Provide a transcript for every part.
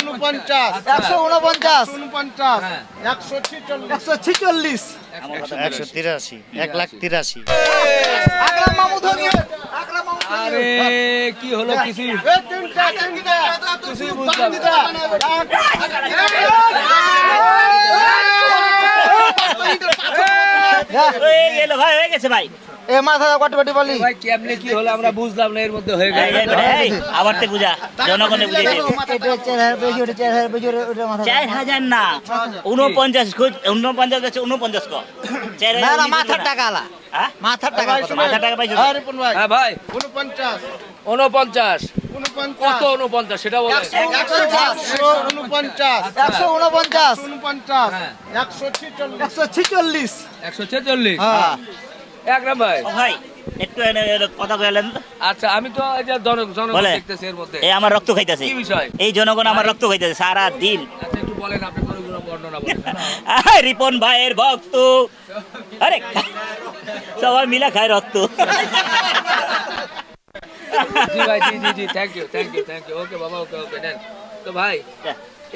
উনপঞ্চাশ একশো উনপঞ্চাশ উনপঞ্চাশ হ্যাঁ। একশো ছিচল্লিশ একশো ছিচল্লিশ একশো তিরাশি এক লাখ তিরাশি আরে কি হলো কিছু এই ভাই হয়ে গেছে ভাই। এ মাথা কট বলি ভাই কেমনে কি হলো আমরা বুঝলাম না এর মধ্যে হয়ে গেল। আবার তে বুঝা জনগণে বুঝে চার হাজার না উনপঞ্চাশ উনপঞ্চাশ উনপঞ্চাশ ক। চার না হাজার মাথার টাকা আলা? মাথার টাকা টাকা পাইছো? হ্যাঁ, ভাই। হ্যাঁ কত সেটা বলে হ্যাঁ। হ্যাঁ। একরাম একটু কথা বলেন আচ্ছা আমি তো এই যে জন- জনগণ বলে। দেখতেছি এর মধ্যে। এই আমার রক্ত খাইতেছে। কি বিষয়? এই জনগণ আমার রক্ত খাইতেছে সারা দিন আচ্ছা একটু বলেন আপনি রিপন ভাইয়ের ভক্ত। আরে সবাই মিলা খায় রক্ত। জি ভাই জি জি জি thank you thank you thank you okay বাবা ওকে ওকে দেন তো ভাই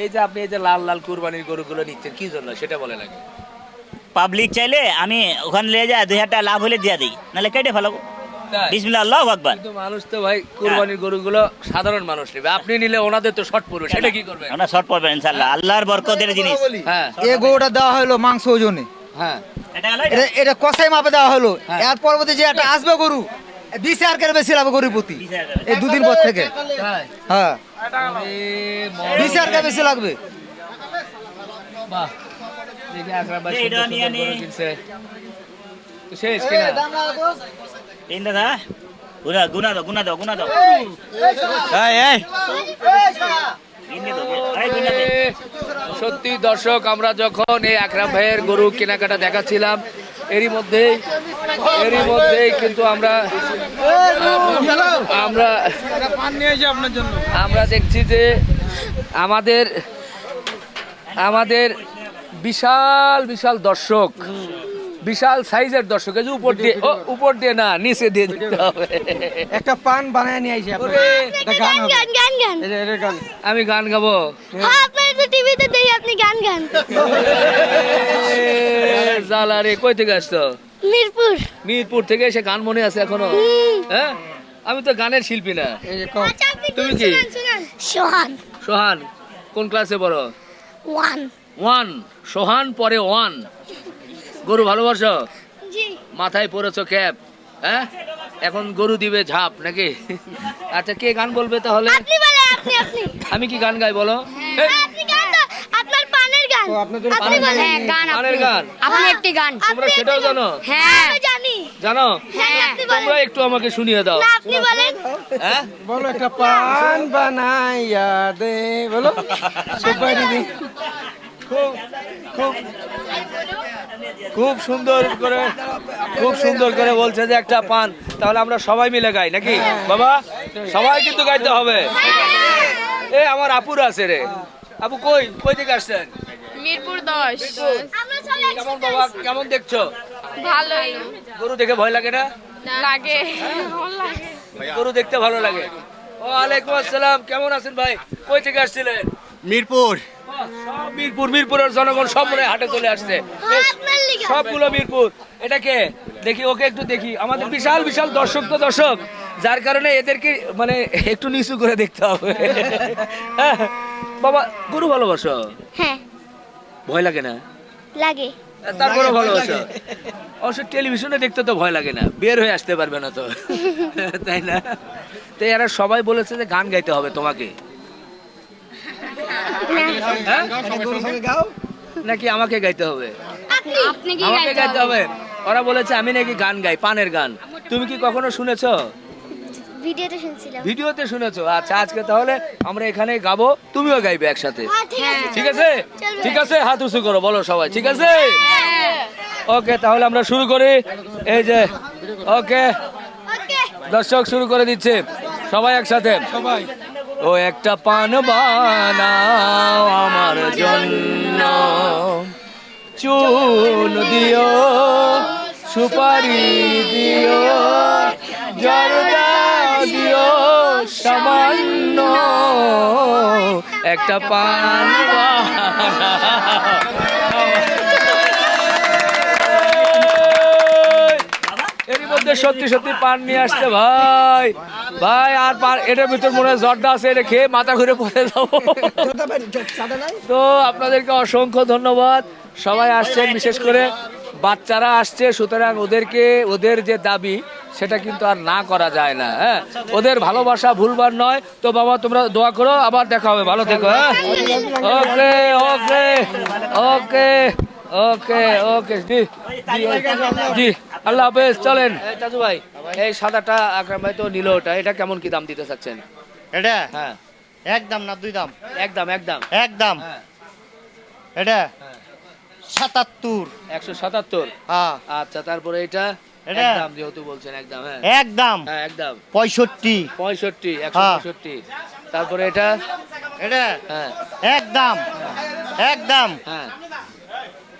এই যে আপনি এই যে লাল লাল কুরবানির গরুগুলো নিচ্ছেন কি জন্য? সেটা বলে লাগে পাবলিক চাইলে আমি ওখানে নিয়ে যায় দুই হাজার টাকা লাভ হলে দিয়ে দিই নাহলে কেটে ফেলাবো। তাই? আল্লাহ আকবার। কিন্তু মানুষ তো ভাই কুরবানির গরুগুলো সাধারণ মানুষ নেবে। আপনি নিলে ওনাদের তো শর্ট পড়বে সেটা কি শর্ট ইনশাল্লাহ আল্লাহর বরকতের জিনিস। হ্যাঁ। এ গরুটা দেওয়া হলো মাংস ওজনে। হ্যাঁ। এটা এটা? এটা কষাই মাপে দেওয়া হলো। হ্যাঁ। এর পরবর্তী যে একটা আসবে গরু বিশ হাজার করে বেশি লাগবে গরুর প্রতি। এই দুদিন পর থেকে। হ্যাঁ। আরে মর- করে বেশি লাগবে। বাহ। দেখি আকরাম ভাই এই এটা শেষ কিনা? তিন দাদা গুনা গুনা দাও গুনা দাও গুনা দাও গিনে দাও, এই সত্যি দর্শক আমরা যখন এই আকরাম ভাইয়ের গরু কেনাকাটা দেখাচ্ছিলাম এরই মধ্যেই এরই মধ্যেই কিন্তু আমরা আমরা পান নিয়ে এসে আপনার জন্য আমরা দেখছি যে আমাদের আমাদের বিশাল বিশাল দর্শক বিশাল সাইজের দর্শক এই যে উপর দিয়ে ও, উপর দিয়ে না নিচে দিয়ে দিতে হবে। একটা পান বানায় নিয়ে আইছি ওরে, গান গান গান গান গান? আমি গান গাবো। হ্যাঁ। আপনার তো টিভিতে দেখি আপনি গান গান। জালা রে কই থেকে আসতো মিরপুর। মিরপুর থেকে এসে গান মনে আছে এখনও? হ্যাঁ? আমি তো গানের শিল্পী না। আচ্ছা আপনি তুমি কি? শুনান শুনান। সোহান। সোহান কোন ক্লাসে পড়ো? ওয়ান। ওয়ান সোহান পরে ওয়ান। গরু ভালোবাসো? মাথায় পড়েছো ক্যাপ হ্যাঁ? এখন গরু দিবে ঝাপ নাকি? আচ্ছা কে গান বলবে তাহলে? আপনি বলে আপনি আপনি। আমি কি গান গাই বলো? এই, আপনি গান তো আপনার পানের গান। আপনি বলে গান। গানের গান আপনি। একটি গান। তোমরা সেটাও জানো? হ্যাঁ। জানো। হ্যাঁ তোমরা একটু আমাকে শুনিয়ে দাও। না আপনি বলেন। হ্যাঁ? বলো একটা পান বানাইয়া দে বলো। দি। খুব সুন্দর করে খুব সুন্দর করে বলছে যে একটা পান তাহলে আমরা সবাই মিলে গাই নাকি? বাবা সবাই কিন্তু গাইতে হবে। এ আমার আপুর আছে রে। আপু কই কই থেকে আসছেন? মিরপুর দশ। কেমন বাবা কেমন দেখছ? ভালোই। গরু দেখে ভয় লাগে না? লাগে। গরু দেখতে ভালো লাগে। ওয়ালাইকুম আসসালাম কেমন আছেন ভাই? কই থেকে আসছিলেন? মিরপুর। সব মিরপুর মিরপুরের জনগণ সব মনে হাটে চলে আসছে। হ্যাঁ, সবগুলো মিরপুর। এটা কে? দেখি ওকে একটু দেখি। আমাদের বিশাল বিশাল দর্শক তো দর্শক। যার কারণে এদেরকে মানে একটু নিচু করে দেখতে হবে। হ্যাঁ, বাবা গরু ভালোবাসো? হ্যাঁ। ভয় লাগে না? লাগে। তারপরে ভালোবাসো? অবশ্য টেলিভিশনে দেখতে তো ভয় লাগে না। বের হয়ে আসতে পারবে না তো। তাই না? তো এরা সবাই বলেছে যে গান গাইতে হবে তোমাকে? নাকি আমাকে গাইতে হবে? আমাকে গাইতে হবে। ওরা বলেছে আমি নাকি গান গাই পানের গান। তুমি কি কখনো শুনেছো? ভিডিওতে শুনছিলাম। ভিডিওতে শুনেছো? আচ্ছা আজকে তাহলে আমরা এখানে গাবো তুমিও গাইবে একসাথে। হ্যাঁ ঠিক আছে। ঠিক আছে? হাত উঁচু করো বলো সবাই ঠিক আছে? ওকে তাহলে আমরা শুরু করি। এই যে ওকে। ওকে। দর্শক শুরু করে দিচ্ছে। সবাই একসাথে। সবাই। ও একটা পান বানাও আমার জন্য। চুন দিও, সুপারি দিও, জর্দা দিও, সামান্য। একটা পান এর মধ্যে সত্যি সত্যি পান নিয়ে আসছে ভাই। ভাই, আর পান, এটার ভিতর মনে হয় জ্বরটা আছে, এটা খেয়ে মাথা ঘুরে পড়ে যাব। তো আপনাদেরকে অসংখ্য ধন্যবাদ। সবাই আসছেন, বিশেষ করে বাচ্চারা আসছে, সুতরাং ওদেরকে, ওদের যে দাবি, সেটা কিন্তু আর না করা যায় না হ্যাঁ? ওদের ভালোবাসা ভুলবার নয়। তো বাবা, তোমরা দোয়া করো, আবার দেখা হবে। ভালো থেকো হ্যাঁ? ওকে ওকে ওকে। ওকে ওকে জি জি, আল্লাহ হাফেজ চলেন। এই চাচু ভাই এই সাদাটা আকরাম ভাই তো নিল ওটা। এটা কেমন কি দাম দিতে চাচ্ছেন? এটা? হ্যাঁ। এক দাম না দুই দাম? একদম একদম এক দাম। হ্যাঁ। এটা? সাতাত্তর। একশো সাতাত্তর? হ্যাঁ। আচ্ছা তারপরে এটা? এটা? একদম যেহেতু বলছেন একদম হ্যাঁ। এক দাম? হ্যাঁ একদম পঁয়ষট্টি। পঁয়ষট্টি একশো হ্যাঁ। পঁয়ষট্টি। তারপরে এটা? এটা? হ্যাঁ। এক দাম? এক দাম? হ্যাঁ।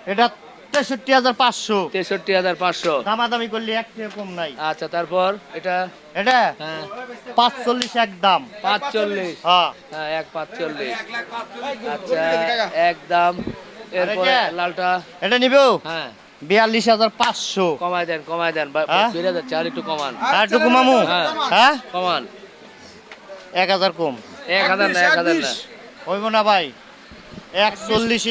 এটা তেষট্টি হাজার পাঁচশো। তেষট্টি হাজার পাঁচশো। দামাদামি করলে এক কম নাই। আচ্ছা তারপর এটা? এটা? হ্যাঁ। পাঁচচল্লিশ এক দাম। পাঁচচল্লিশ? হ্যাঁ। হ্যাঁ এক পাঁচচল্লিশ। আচ্ছা একদম এরপরে লালটা? এটা নিব? হ্যাঁ। বিয়াল্লিশ হাজার পাঁচশো। কমায় দেন কমায় দেন। হ্যাঁ? বেড়ে যাচ্ছে আর একটু কমান। আর একটু কমামু? হ্যাঁ। হ্যাঁ? কমান। এক হাজার কম। এক হাজার না এক হাজার না। হইব না ভাই। এক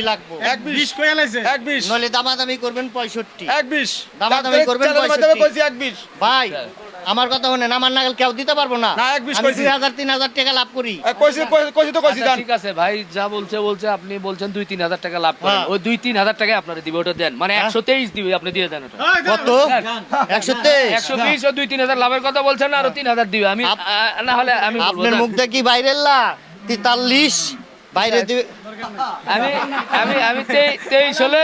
লাগবো। এক বিশ। কয়ে লাইছে এক বিশ। নইলে দামাদামি করবেন পঁয়ষট্টি। এক বিশ। দামাদামি করবেন পঁয়ষট্টি। এক বিশ। ভাই আমার কথা শোনেন আমার নাগাল কেউ দিতে পারব না। না, এক বিশ দুই হাজার তিন হাজার টাকা লাভ করি। কইছি কইছি তো কইছি আচ্ছা, ঠিক আছে ভাই যা বলছে বলছে আপনি বলছেন দুই তিন হাজার টাকা লাভ করেন। হ্যাঁ। ওই দুই তিন হাজার টাকা আপনারা দিবে ওটা দেন। মানে একশো তেইশ দিবে আপনি দিয়ে দেন ওটা। কত? একশো তেইশ? একশো বিশ ও দুই তিন হাজার লাভের কথা বলছেন না আরও তিন হাজার দিবে। আমি না হলে আমি আপনার। মুখ দেখি বাইরের লা। তেতাল্লিশ? বাইরে আমি আমি আমি তেই- তেইশ হলে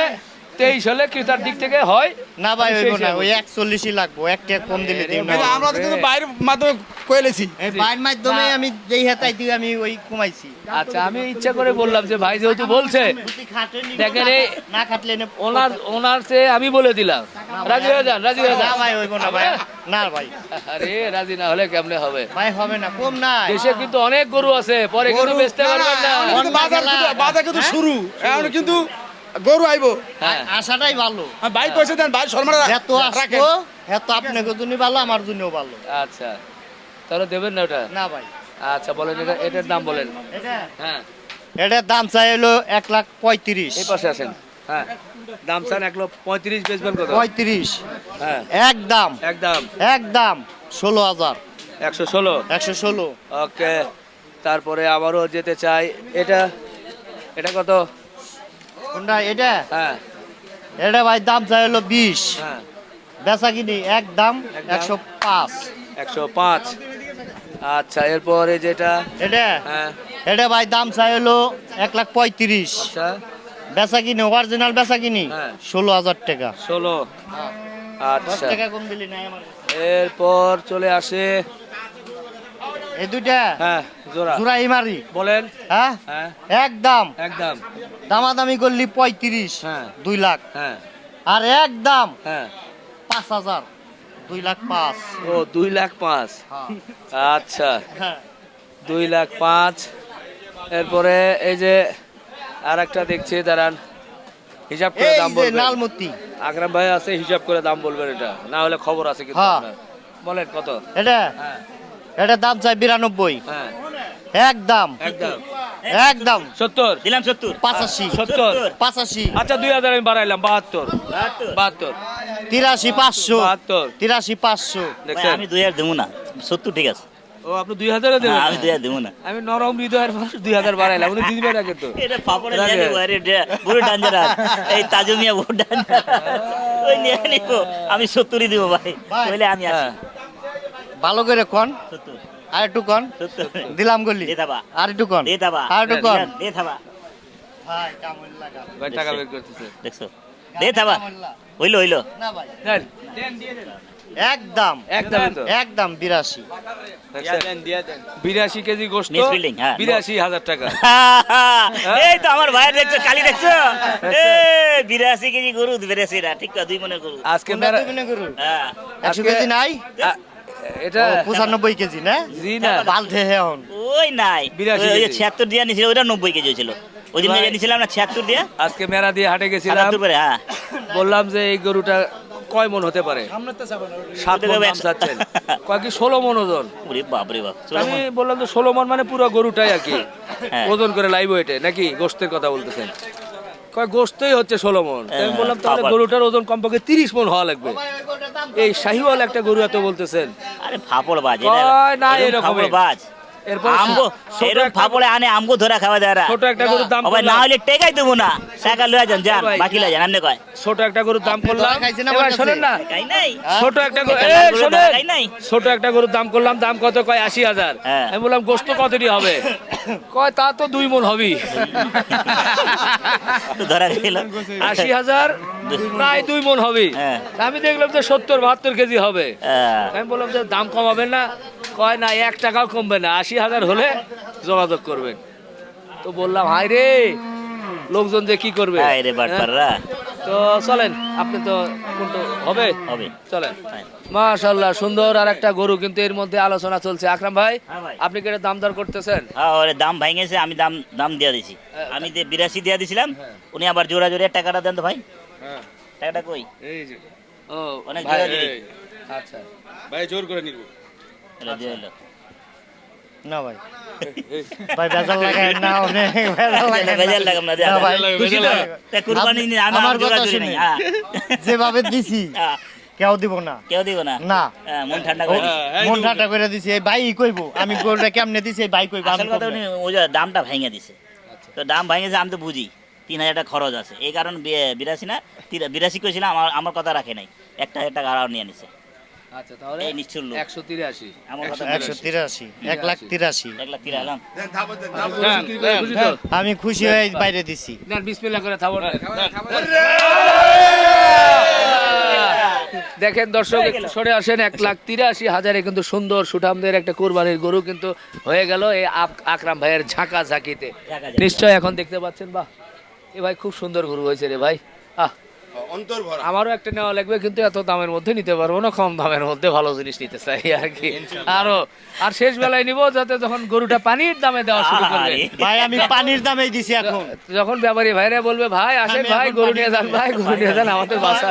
তেইশ হলে ক্রেতার দিক থেকে হয়। না ভাই আমি হইব না ওই একচল্লিশই লাগবো এক টাকা কম দিলে না। আমরা তো কিন্তু বাইরের মাধ্যমে কয়ে লেছি এই বাইর মাধ্যমে আমি যেই হাতাই দিয়ে আমি ওই কমাইছি। আচ্ছা আমি ইচ্ছা করে বললাম যে ভাই যেহেতু বলছে দেখেন এই- না খাটলে ওনার ওনার চেয়ে আমি বলে দিলাম। রাজি হয়ে যান রাজি হয়ে না যান। ভাই হইব না ভাই। না ভাই। আরে রাজি না হলে কেমনে হবে? ভাই হবে না কম নাই। দেশে কিন্তু অনেক গরু আছে পরে কিন্তু গরু- বেচতে পারবেন না। বাজার কিন্তু- বাজার কিন্তু হ্যাঁ? শুরু। এখন কিন্তু গরু আইবো। হ্যাঁ। আশাটাই ভালো। আর ভাই কইছে দেন ভাই শর্মা এত আসব। এত আপনাকে জন্য ভালো আমার জন্যও ভালো। আচ্ছা। তাহলে দেবেন না ওটা? না ভাই। আচ্ছা বলেন এটা এটার দাম বলেন। এটা? হ্যাঁ। এটার দাম চাই হলো এক লাখ পঁয়ত্রিশ। এই পাশে আসেন। হ্যাঁ। দাম চান এক লক্ষ পঁয়ত্রিশ বেচবেন কত? পঁয়ত্রিশ। হ্যাঁ। এক দাম। একদম এক দাম। ষোলো হাজার। একশো ষোলো? একশো ষোলো। ওকে। তারপরে আবারও যেতে চাই। এটা এটা কত? কোনটা? এটা? হ্যাঁ। এটা ভাই দাম চাই হলো বিশ। হ্যাঁ। বেচা কিনি এক দাম একশো পাঁচ। একশো পাঁচ। আচ্ছা এরপরে যেটা? এটা? হ্যাঁ। এটা ভাই দাম চাই হলো এক লাখ পঁয়ত্রিশ। আচ্ছা। বেচা কিনি অরিজিনাল বেচা কিনি হ্যাঁ। ষোলো হাজার টাকা। ষোলো। আচ্ছা। টাকা কম দিলি আমার। এরপর চলে আসে। এই দুইটা? হ্যাঁ জোড়া। জোড়াই মারি। বলেন। হ্যাঁ? হ্যাঁ। এক একদম দামাদামি করলি পঁয়ত্রিশ হ্যাঁ। দুই লাখ। হ্যাঁ। আর এক দাম হ্যাঁ। পাঁচ হাজার দুই লাখ পাঁচ। ও দুই লাখ পাঁচ। আচ্ছা। দুই লাখ পাঁচ। এরপরে এই যে আর একটা দেখছি দাঁড়ান। হিসাব করে দাম যে বলবেন। নালমতি আকরাম ভাই আছে হিসাব করে দাম বলবেন এটা। না হলে খবর আছে কিন্তু হ্যাঁ। বলেন কত? এটা? এটা দাম চাই বিরানব্বই। হ্যাঁ। এক দাম একদম। সত্তর। দিলাম সত্তর। পাঁচাশি। সত্তর। পাঁচাশি। আচ্ছা দুই হাজার আমি বাড়াইলাম বাহাত্তর। বাহাত্তর। তিরাশি পাঁচশো। বাহাত্তর। তিরাশি পাঁচশো। আমি দুই হাজার দেবো না। সত্তর ঠিক আছে। ও আপনি দুই হাজারে দেবেন? আমি দুই হাজার দেবো না। আমি নরম হৃদয়ের মানুষ দুই হাজার বাড়াইলাম। উনি দিবেন না কিন্তু এটা পাপড়ের রাগে। নিয়ে আরে ডে- পুরো ডেঞ্জারাস এই তাজু মিয়া বহু ডেঞ্জারাস ওই নিয়ে নিব। আমি সত্তরই দিব ভাই। বলে আমি আছি হ্যাঁ। ভালো করে কন? সত্তর। আর একটু কন। দিলাম গলি। দে দাবা। আর একটু কন। আর একটু কন। ভাই কামড় লাগা। ভাই টাকা বের করতেছে। দেখছ? দে থাবা হইল হইল। না ভাই একদম। একদম একদম বিরাশি। বিরাশি কেজি Misfilling, হ্যাঁ। বিরাশি হাজার টাকা। এই তো আমার ভাইয়ের দেখছ কালি দেখছ? এই বিরাশি কেজি গরু বিরাশি না ঠিক দুই মনের গরু। আজকে কোনটা মেরা- দিবি না গরু? হ্যাঁ। একশো কেজি নাই? এটা পঁচানব্বই কেজি না? জি না বালতে এখন। ওই নাই। ছিয়াত্তর দিয়া নিয়েছিল ওইটা নব্বই কেজি হয়েছিল। ওই দিন নিয়েছিলাম না ছিয়াত্তর দিয়া? আজকে মেরা দিয়ে হাটে গেছিলাম। হ্যাঁ। বললাম যে এই গরুটা কয় মন হতে পারে? সাত মন দাম চাচ্ছেন। কয় কি ষোলো মন ওজন? ওরে বাপ রে বাপ আমি বললাম যে ষোলো মন মানে পুরো গরুটাই আর কি। হ্যাঁ। ওজন করে লাইভ ওয়েটে নাকি গোস্তের কথা বলতেছেন? কয় গোস্তই হচ্ছে ষোলো মন। আমি হ্যাঁ, বললাম তাহলে গরুটার ওজন কমপক্ষে তিরিশ মন হওয়া লাগবে। এই শাহিওয়াল একটা গরু এত বলতেছেন। আরে ফাপড় বাজ না এরকম বাজ এরপর আমগো ছোট এরকম একটা- ফাপড়ে আনে আমগো ধরা খাওয়া দেয় ছোট একটা গরুর দাম ভাই না করলাম। হলে টেকাই দেবো না। টাকা লয়ে যান যান বাকি লয়ে যান আপনি কয়। ছোট একটা গরুর দাম করলাম। ধরা খাইছে না এবার শোনেন না। ছোট একটা গরু এটা এই লাল গরুর শোনেন। ধরা খাই নাই? ছোট একটা গরুর দাম করলাম দাম কত কয়? আশি হাজার। হ্যাঁ। আমি বললাম গোস্ত কতটি হবে? কয় তা তো দুই মন হবেই। তো ধরা গেল। আশি হাজার প্রায় দুই মন হবে হ্যাঁ। আমি দেখলাম যে সত্তর বাহাত্তর কেজি হবে। হ্যাঁ। আমি বললাম যে দাম কমাবেন না। কয় না এক টাকাও কমবে না আশি হাজার হলে যোগাযোগ করবেন। তো বললাম হাই রে লোকজন যে কি করবে? হায় রে বাটপাররা। তো চলেন আপনি তো হবে? হবে। চলেন। হ্যাঁ। মাশাল্লাহ সুন্দর আর একটা গরু কিন্তু এর মধ্যে আলোচনা চলছে। আকরাম ভাই হ্যাঁ আপনি কি এটা দাম দর করতেছেন? হ্যাঁ ওরে দাম ভেঙেছে আমি দাম দাম দিয়ে দিছি। আমি যে বিরাশি দিয়ে দিছিলাম উনি আবার জোড়া জোরে টাকাটা দেন তো ভাই। টাকাটা কই? এই যে। ও অনেক জোড়া জোরি আচ্ছা। ভাই জোর করে নিব। এটা দিয়ে দিল। না ভাই। ভাই বেজাল লাগায় না অনেক বেজাল লাগায় বেজাল লাগাম না, দেয়া ভাই খুশি তো? তা কুরবানি নিয়ে আমি আমার কথা শুনে। হ্যাঁ। যেভাবে দিছি হ্যাঁ, কেউ দিব না। কেউ দিব না? না। হ্যাঁ, মন ঠান্ডা করে মন ঠান্ডা করে দিছি এই ভাই কইবো। আমি গরুটা কেমনে দিছি এই ভাই কইবো আসল কথা উনি ওই যে দামটা ভেঙে দিছে। তো দাম ভেঙেছে আমি তো বুঝি। তিন হাজার টাকা খরচ আছে। এই কারণ বিরাশি না তিরা- বিরাশি করেছিলাম আমার আমার কথা রাখে নাই। একটা হাজার টাকা আরও নিয়ে নিছে। আচ্ছা তাহলে এই লোক। আমার কথা লাখ লাখ আমি খুশি হয়ে বাইরে দিছি। নেন বিসমিল্লাহ করে থাবর দেখেন দর্শক সরে আসেন এক লাখ তিরাশি হাজারে কিন্তু সুন্দর সুঠামদের একটা কোরবানির গরু কিন্তু হয়ে গেল এই আকরাম ভাইয়ের ঝাঁকা ঝাঁকিতে নিশ্চয় এখন দেখতে পাচ্ছেন বাহ। এ ভাই খুব সুন্দর গরু হয়েছে রে ভাই। আহ। অন্তর ভরা। আমারও একটা নেওয়া লাগবে কিন্তু এত দামের মধ্যে নিতে পারব না কম দামের মধ্যে ভালো জিনিস নিতে চাই আর কি। আরও আর শেষ বেলায় নিব যাতে যখন গরুটা পানির দামে দেওয়া শুরু করবে। ভাই আমি পানির দামেই দিছি এখন। যখন ব্যাপারী ভাইরা বলবে ভাই আসেন ভাই গরু নিয়ে যান ভাই গরু নিয়ে যান আমাদের তো আছে।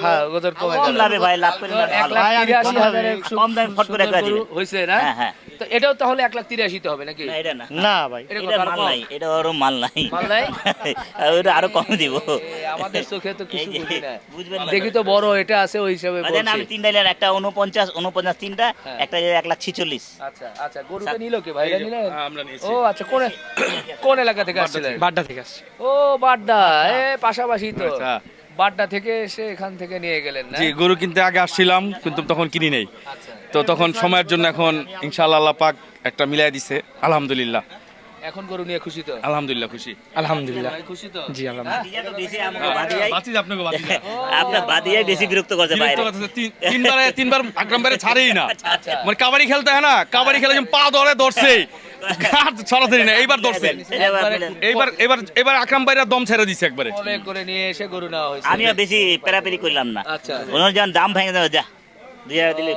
হ্যাঁ ওদের কমে গেল ভাই লাভ করে এক লাখ তিরাশি কম হাজারের লাভে- সু- কম দামে ফট করে সুন্দর একটা গরু দিবেন। হয়েছে না? হ্যাঁ, হ্যাঁ। তো এটাও তাহলে এক লাখ তিরাশিতে হবে নাকি? না এটা না। না ভাই। এটা মাল নাই। এটা আরও মাল নাই। মাল নাই? ওটা আরও কম দিব। আমাদের চোখে তো কিছু বুঝি না। বুঝবেন দেখি তো বড় এটা আছে ওই হিসাবে না, আমি বলছি তিনটা নিলাম একটা উনপঞ্চাশ উনপঞ্চাশ তিনটা হ্যাঁ। একটা লাখ আচ্ছা আচ্ছা গরুটা নিল কে ভাইরা নিলেন আমরা নিয়েছি। ও আচ্ছা কোন কোন এলাকা থেকে আসছিলেন? বাড্ডা থেকে আসছি। ও বাড্ডা। এ পাশাপাশি তো। আচ্ছা। বাড্ডা থেকে এসে এখান থেকে নিয়ে গেলেন না? জি গরু কিনতে আগে আসছিলাম কিন্তু তখন কিনি নেই। আচ্ছা। তো তখন সময়ের জন্য এখন ইনশাআল্লাহ আল্লাহ পাক একটা মিলাই দিছে আলহামদুলিল্লাহ। এখন গরু নিয়ে খুশি তো? আলহামদুলিল্লাহ খুশি। আলহামদুলিল্লাহ। খুশি তো? জি আলহামদুলিল্লাহ। বাঁচি আপনাকে আপনার বাদিয়াই বেশি বিরক্ত করছে বাইরে তিনবারে তিনবার আকরাম বাইরে ছাড়েই না। আচ্ছা মানে কাবাডি খেলতে হয় না কাবাডি খেলে পা ধরে ধরছে। ছড়াছড়ি না এইবার ধরছে। এইবার এবার এবার আকরাম বাইরে দম ছেড়ে দিছে একবারে। করে নিয়ে এসে গরু নেওয়া হয়েছে? আমিও বেশি পেরাপেরি করলাম না। আচ্ছা। ওনার যখন দাম ভেঙে দেবে যা। দুই হাজার দিলে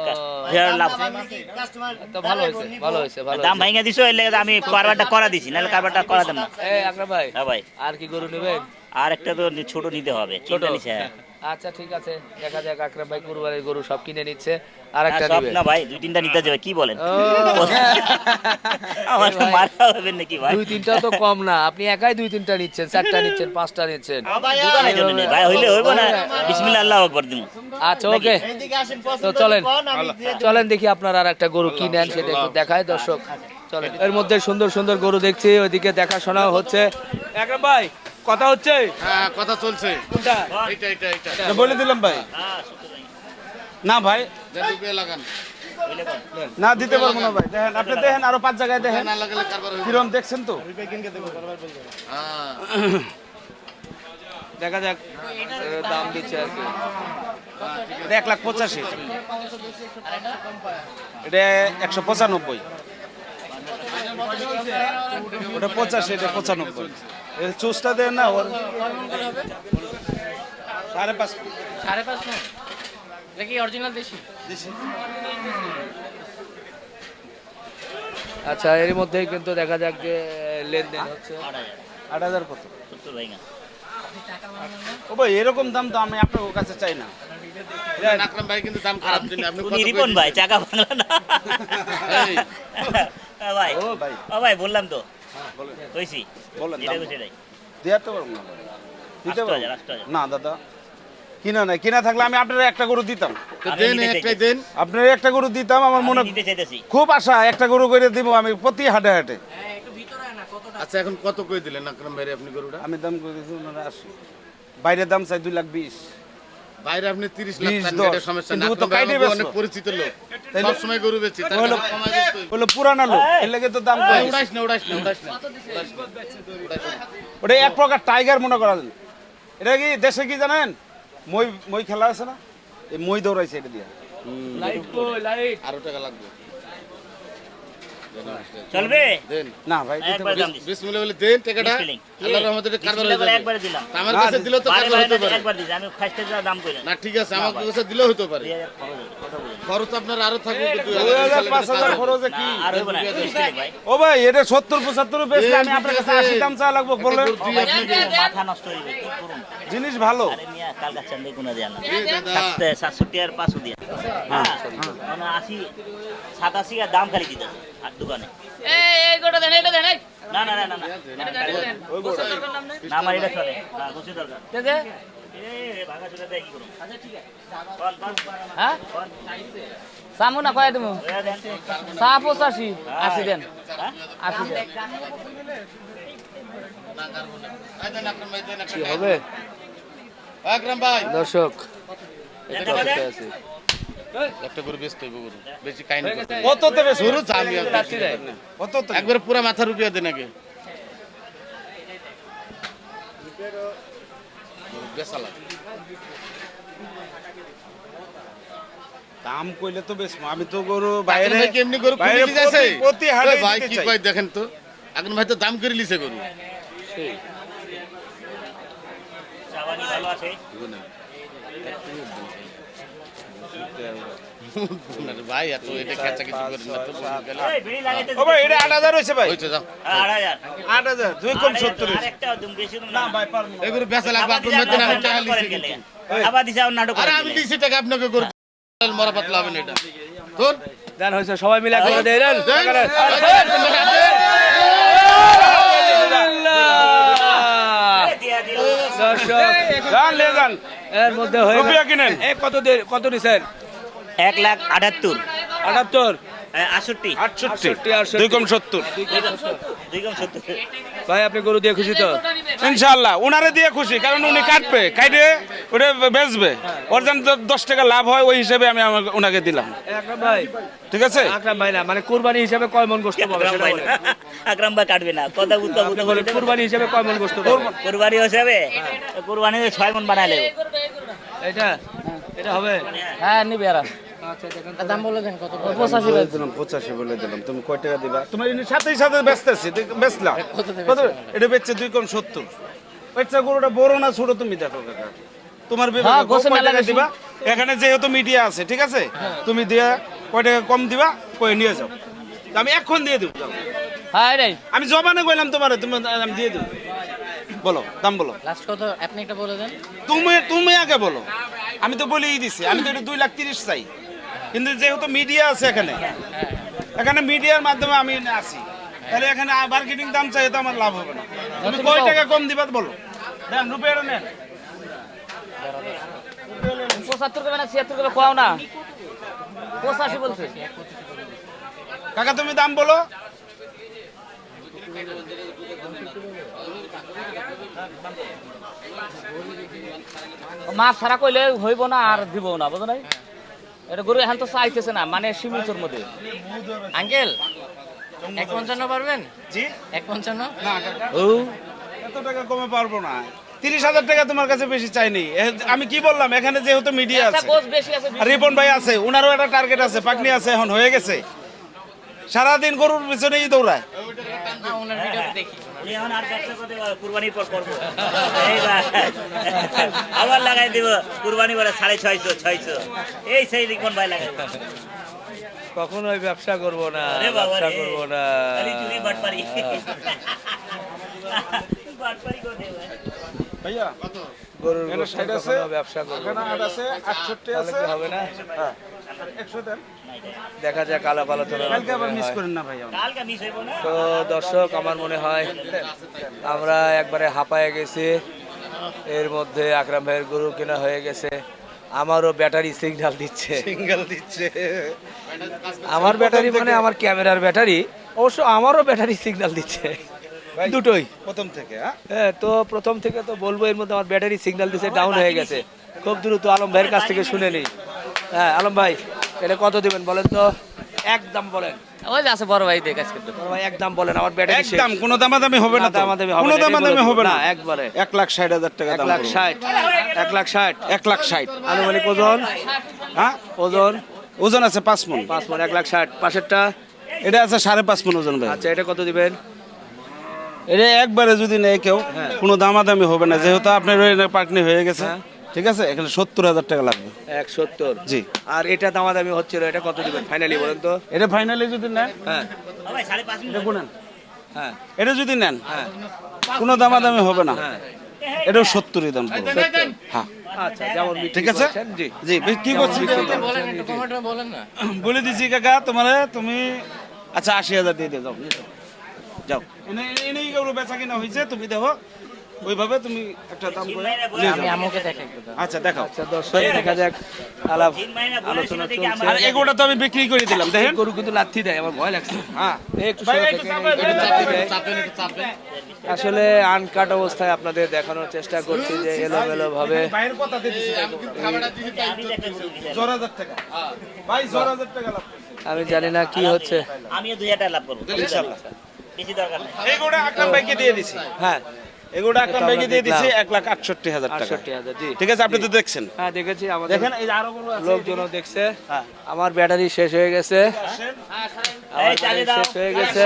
দুই হাজার লাভ। তো ভালো হয়েছে ভালো হয়েছে ভালো দাম হয়েছে। ভেঙে দিছো এর লেগে আমি কারবারটা করা দিছি নাহলে কারবারটা করা দেব না। এ আকরাম ভাই হ্যাঁ ভাই। আর কি গরু নেবেন? আর একটা তো ছোট নিতে হবে ছোট ছোট। নিছে। হ্যাঁ। আচ্ছা ঠিক আছে। দেখা যাক আকরাম ভাই কুরবানির গরু সব কিনে নিচ্ছে। আর একটা হ্যাঁ, সব নিবে। না ভাই দুই তিনটা নিতে যাবে কি বলেন? আমার ভাই। মারা হবে নাকি ভাই? দুই তিনটা তো কম না। আপনি একাই দুই তিনটা নিচ্ছেন চারটা নিচ্ছেন পাঁচটা নিচ্ছেন। দোকানের জন্য নেই। ভাই। হইলে হইব না। বিসমিল্লাহ আল্লাহ আকবার দিমু। আচ্ছা ওকে। তো চলেন। চলেন দেখি আপনার আর একটা গরু কি নেন সেটা একটু দেখায় দর্শক। চলেন এর মধ্যে সুন্দর সুন্দর গরু দেখছি ওইদিকে দেখাশোনাও হচ্ছে। একরাম ভাই কথা হচ্ছে? হ্যাঁ কথা চলছে। কোনটা? এটা এটা এটা বলে দিলাম ভাই। না ভাই। লাগান। না দিতে পারব না ভাই। দেখেন আপনি দেখেন আরও পাঁচ জায়গায় দেখেন। কিরম দেখছেন তো? দেখা যাক দাম দিচ্ছে আর কি। এটা এক লাখ পঁচাশি। এটা একশো পঁচানব্বই। ওটা পঁচাশি এটা পঁচানব্বই। এ চুজটা দেন না ওর সাড়ে পাঁচ সাড়ে পাঁচ এটা কি অরিজিনাল দেশি? আচ্ছা এর মধ্যেই কিন্তু দেখা যাক যে লেনদেন হচ্ছে। আট হাজার কত? ও ভাই এরকম দাম তো আমি আপনার কাছে চাই না। আকরাম ভাই কিন্তু দাম খারাপ দিন আপনি কত রিপন ভাই চাকা বাংলা না। ভাই। ও ভাই। ও ভাই বললাম তো। কইছি? বলেন যেটা কইছি এটাই। দেওয়ার পারব না দিতে পারব? দাদা। কিনা নাই কিনা থাকলে আমি আপনার একটা গরু দিতাম। আপনার একটা গরু দিতাম আমার মনে খুব আশা একটা গরু করে দিব আমি প্রতি হাটে হাটে। আচ্ছা এখন কত কই দিলেন আকরাম ভাই আপনি গরুটা? আমি দাম করে দিয়েছি ওনারা বাইরের দাম চাই দুই লাখ বিশ। বাইরে আপনি 30 লাখ বিশ, টাকা দশ। এটা সমস্যা না তো কাইটে অনেক পরিচিত লোক। সব সময় গরু বেচি তার হলো- কাছে কমাই দিস বলে পুরানা লোক এর লেগে তো দাম কম। উড়াইস না উড়াইস না উড়াইস না। ওটা এক প্রকার টাইগার মনে করা যায়। এটা কি দেশে কি জানেন? মই মই খেলা আছে না? এই মই দৌড়াইছে এটা দিয়ে। লাইট কই লাইট। আরও টাকা লাগবে। চলবে? না ভাই বিসমিল্লাহ বলে দেন টাকাটা আল্লাহর রহমতে কারবার হয়ে যাবে। একবারে দিলাম। আমার কাছে দিলেও তো কারবার হতে পারে। একবার দিছি আমি ফার্স্টে যা দাম কইলাম না ঠিক আছে আমার কাছে দিলেও হতে পারে। খরচ হবে, কথা বলুন। খরচ আপনার আরও থাকবে কিন্তু দুই হাজার পাঁচ হাজার খরচে কি? আর হইব না ও ভাই এটা সত্তর পঁচাত্তর বেশি আমি আপনার কাছে আশি দাম চা লাগবো বললেন। মাথা নষ্ট হয়ে যাবে কি করুন? জিনিস ভালো। আরে মিয়া কাল কাছে চান্দে কোনা দেয়া না। দাদা। সাতটা সাতষট্টি আর পাঁচশো দিয়া। হ্যাঁ মানে আশি সাতাশি আর দাম খালি দিতে আর দোকানে। এই গোটা দেন এটা দেন। না আমার এটা চলে। দরকার। ঠিক আছে। কয় দেবো ওয়া দেন। চা পঁচাশি আশি দেন। আশি দেন। কি হবে? দর্শক? একটা গরু বেচতে হইব গরু। বেশি কাহিনী বেশি গরু তো একবারে পুরা মাথা রুপিয়া দেন আগে। বেসালা দাম কইলে তো বেশ আমি তো গরু বাইরে ভাই কি এমনি গরু বাইরে দিতেছে প্রতি- হাটে ভাই কি। কয় দেখেন তো। এখন ভাই তো দাম করে লিছে গরু। চাওয়ানি ভালো আছে ভাই এত এটা খেচা কিছু করেন না তো বলে গেলে। এই বিড়ি লাগাইতে ও ভাই এটা আট হাজার ভাই হয়েছে যাও আট হাজার দুই কম আর- সত্তর আর বেশি না না ভাই পারব না। বেচা লাগবে আবার মধ্যে আমি টাকা লিছি আবার দিছে নাটক আরে আমি গেলে। টাকা আপনাকে গরু মরা পাতলা হবে না এটা তোর দেন হয়েছে সবাই মিলে করে দেন। দর্শক এর মধ্যে হয়ে কত দে- কত নিছেন এক লাখ আটাত্তর। আটাত্তর। আটষট্টি। আটষট্টি। দুই কম সত্তর। দুই কম সত্তর। ভাই আপনি গরু দিয়ে খুশি তো? ইনশাআল্লাহ উনারে দিয়ে খুশি কারণ উনি কাটবে কাটে ওটা বেচবে। ওর যেন দশ টাকা লাভ হয় ওই হিসেবে আমি ওনাকে দিলাম। ভাই। ঠিক আছে? আকরাম ভাই না মানে কুরবানি হিসেবে কয় মন গোস্ত পাবে আকরাম ভাই কাটবে না। কথা বুঝতে আপনি বুঝতে বলেন কুরবানি হিসেবে কয় মন গোস্ত পাবে কোরবানি হিসাবে? কোরবানি ছয় মন বানাইলে এটা? এটা হবে? হ্যাঁ নিবি এরা দাম বলে দেন কত পঁচাশি বলে দিলাম পঁচাশি বলে দিলাম। তুমি কয় টাকা দিবা? তোমার এর সাথে সাথে বেচতেছি এটা বেচছে দুই কম সত্তর। বেচছে গরুটা বড় না ছোট তুমি দেখো কাকা। তোমার বিবেকে হ্যাঁ, কয় টাকা দিবা? এখানে যেহেতু মিডিয়া আছে ঠিক আছে? তুমি দিয়া কয় টাকা কম দিবা কই নিয়ে যাও। আমি এখন দিয়ে দেবো। হ্যাঁ রে। আমি জবানে কইলাম তোমারে তুমি আমি দিয়ে দেবো। বলো দাম বলো। লাস্ট কত? আপনি একটা বলে দেন। তুমি তুমি আগে বলো। আমি তো বলেই দিছি। আমি তো এটা দুই লাখ তিরিশ চাই। কিন্তু যেহেতু মিডিয়া আছে এখানে এখানে মিডিয়ার মাধ্যমে আমি আসি। তাহলে এখানে মার্কেটিং দাম চাই তো আমার লাভ হবে না। তুমি কয় টাকা কম দিবা বলো। দেন রুপিয়াটা নেন। পঁচাত্তর করবে না ছিয়াত্তর করবে কোয়াও না। পঁচাশি বলছে। কাকা তুমি দাম বলো। মাছ ছাড়া কইলে হইব না আর দিব না বুঝো নাই? এটা গরু এখন তো চাইতেছে না মানে সীমিতর মধ্যে। আঙ্কেল এক পঞ্চান্ন পারবেন? জি। এক পঞ্চান্ন? না ও। এত টাকা কমে পারব না। তিরিশ হাজার টাকা তোমার কাছে বেশি চাইনি। আমি কি বললাম এখানে যেহেতু মিডিয়া আছে। রিপন ভাই আছে উনারও একটা টার্গেট আছে পাকনি আছে এখন হয়ে গেছে। সারাদিন গরুর পিছনেই দৌড়ায়। দেখি। এখন আর ব্যবসা করতে কুরবানির পর করব। আবার লাগাই দিব কুরবানি পরে সাড়ে ছয়শো ছয়শো। এই সেই রিকমন ভাই লাগাই। কখনোই ব্যবসা করব না ব্যবসা। করব না খালি চুরি বাটপারি বাটপারি করে দেবে ভাইয়া গরুর ষাট আছে, ব্যবসা করব? আট আছে আটষট্টি আছে। হবে না? হ্যাঁ একশো দেন। দেখা যাক আলাপ আলোচনা কালকে আবার মিস করেন না ভাইয়া। কালকে মিস হইব না? তো দর্শক আমার মনে হয় আমরা একবারে হাঁপায়ে গেছি। এর মধ্যে আকরাম ভাইয়ের গরু কেনা হয়ে গেছে। আমারও ব্যাটারি সিগন্যাল দিচ্ছে। সিঙ্গেল দিচ্ছে। আমার ব্যাটারি মানে আমার ক্যামেরার ব্যাটারি। অবশ্য আমারও ব্যাটারি সিগন্যাল দিচ্ছে। দুটোই। প্রথম থেকে হ্যাঁ? হ্যাঁ তো প্রথম থেকে তো বলব এর মধ্যে আমার ব্যাটারি সিগন্যাল দিচ্ছে ডাউন হয়ে গেছে। খুব দ্রুত আলম ভাইয়ের কাছ থেকে শুনে নিই। হ্যাঁ আলম ভাই এটা কত দিবেন বলেন তো? একদম বলেন। ওই আছে বড় ভাই দেখ আজকে তো। বড় ভাই একদম বলেন আমার ব্যাটারি একদম কোনো দামাদামি হবে না? দামাদামি হবে কোনো দামাদামি হবে না। না, একবারে। এক লাখ ষাট হাজার টাকা দাম লাখ পড়বে। ষাট। এক লাখ ষাট। এক লাখ ষাট। আনুমানিক ওজন? হ্যাঁ? ওজন? ওজন আছে পাঁচ মন। পাঁচ মন এক লাখ ষাট। পাশেরটা? এটা আছে সাড়ে পাঁচ মন ওজন ভাই। আচ্ছা এটা কত দিবেন? এটা একবারে যদি নেয় কেউ কোনো দামাদামি হবে না। যেহেতু আপনার ওই পাকনি হয়ে গেছে। হ্যাঁ। ঠিক আছে? এখানে সত্তর হাজার টাকা লাগবে। এক সত্তর? জি। আর এটা দামাদামি হচ্ছিল এটা কত দিবেন? ফাইনালি বলেন তো। এটা ফাইনালি যদি নেন হ্যাঁ। এটা গুনেন। হ্যাঁ। এটা যদি নেন হ্যাঁ। কোনো দামাদামি হবে না। হ্যাঁ। এটাও সত্তরই দাম হ্যাঁ। আচ্ছা যেমন ঠিক আছে? জি। জি কি করছি না বলে দিছি কাকা তোমার তুমি আচ্ছা আশি হাজার দিয়ে দিয়ে যাও। যাও। যাও এনে এনে- এনেই কেউ বেচা কিনা হয়েছে তুমি দেখো। ওইভাবে তুমি একটা দাম করে নিয়ে যাও। আমাকে দেখে আচ্ছা দেখাও। আচ্ছা দর্শক দেখা যাক আলাপ আলোচনা চলছে। আর এগুলো তো আমি বিক্রি করে দিলাম দেখেন। গরু কিন্তু লাথি দেয় আমার ভয় লাগছে। হ্যাঁ। একটু ভাই, আসলে আনকাট অবস্থায় আপনাদের দেখানোর চেষ্টা করছি যে এলোমেলো ভাবে ভাইয়ের কথা ভাই। খাবারটা দিছি তাই আমি দেখতে গরু কিনে জোর হাজার টাকা। ভাই জোর হাজার টাকা লাভ করছি। আমি জানি না কি হচ্ছে। আমি দুই হাজার লাভ করব ইনশাল্লাহ বেশি দরকার নেই। এগুলো আকরাম ভাইকে দিয়ে দিছি। হ্যাঁ। এগুলো আকরাম এটা দিয়ে দিছি এক লাখ আটষট্টি হাজার টাকা। ঠিক আছে আপনি তো দেখছেন। হ্যাঁ দেখেছি আমাদের দেখেন এই আরও গুলো লোকজনও দেখছে। হ্যাঁ। আমার ব্যাটারি শেষ হয়ে গেছে। শেষ হয়ে গেছে।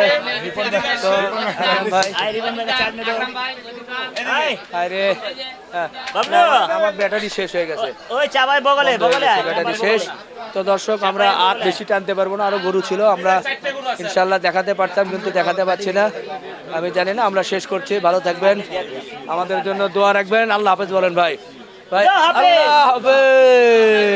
আরে হ্যাঁ, আমার ব্যাটারি শেষ হয়ে গেছে। ওই চাবাই বগলে বগলে ব্যাটারি শেষ। তো দর্শক আমরা আর বেশি টানতে পারব না আরও গরু ছিল আমরা ইনশাল্লাহ দেখাতে পারতাম কিন্তু দেখাতে পারছি না। আমি জানি না আমরা শেষ করছি। ভালো থাকবেন। আমাদের জন্য দোয়া রাখবেন। আল্লাহ হাফেজ বলেন ভাই। ভাই আল্লাহ হাফেজ।